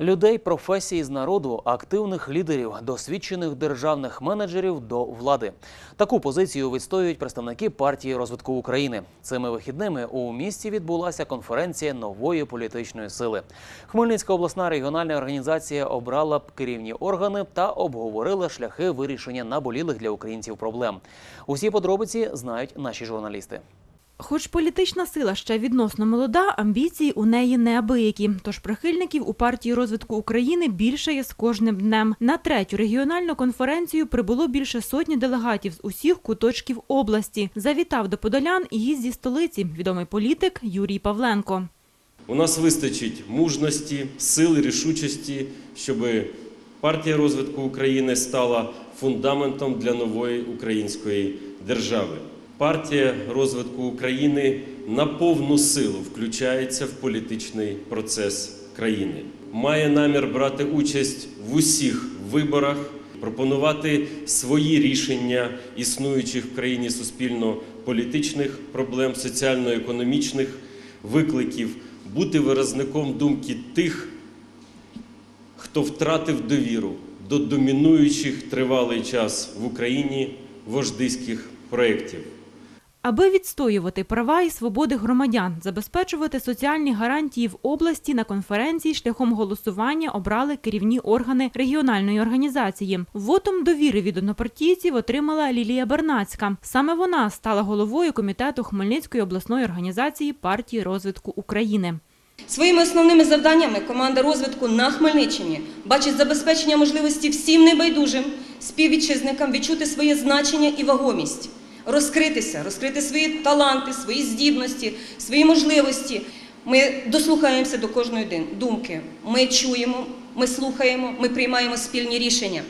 Людей професії з народу, активних лідерів, досвідчених державних менеджерів до влади. Таку позицію відстоюють представники партії розвитку України. Цими вихідними у місті відбулася конференція нової політичної сили. Хмельницька обласна регіональна організація обрала керівні органи та обговорила шляхи вирішення наболілих для українців проблем. Усі подробиці знають наші журналісти. Хоч політична сила ще відносно молода, амбіції у неї неабиякі. Тож прихильників у партії розвитку України більше є з кожним днем. На третю регіональну конференцію прибуло більше сотні делегатів з усіх куточків області. Завітав до подолян і зі столиці, відомий політик Юрій Павленко. У нас вистачить мужності, сили, рішучості, щоб партія розвитку України стала фундаментом для нової української держави. Партія розвитку України на повну силу включається в політичний процес країни. Має намір брати участь в усіх виборах, пропонувати свої рішення існуючих в країні суспільно-політичних проблем, соціально-економічних викликів, бути виразником думки тих, хто втратив довіру до домінуючих тривалий час в Україні вождиських проєктів. Аби відстоювати права і свободи громадян, забезпечувати соціальні гарантії в області на конференції шляхом голосування обрали керівні органи регіональної організації. Вотом довіри від однопартійців отримала Лілія Бернацька. Саме вона стала головою комітету Хмельницької обласної організації партії розвитку України. Своїми основними завданнями команда розвитку на Хмельниччині бачить забезпечення можливості всім небайдужим співвітчизникам відчути своє значення і вагомість, розкритися, розкрити свої таланти, свої здібності, свої можливості. Ми дослухаємося до кожної думки. Ми чуємо, ми слухаємо, ми приймаємо спільні рішення.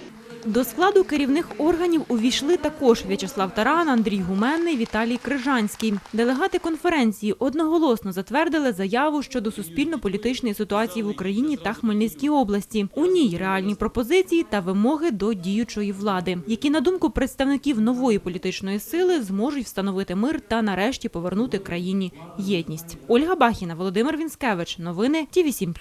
До складу керівних органів увійшли також В'ячеслав Таран, Андрій Гуменний, Віталій Крижанський. Делегати конференції одноголосно затвердили заяву щодо суспільно-політичної ситуації в Україні та Хмельницькій області. У ній реальні пропозиції та вимоги до діючої влади, які, на думку представників нової політичної сили, зможуть встановити мир та нарешті повернути країні єдність. Ольга Бахіна, Володимир Вінськевич. Новини Ті 7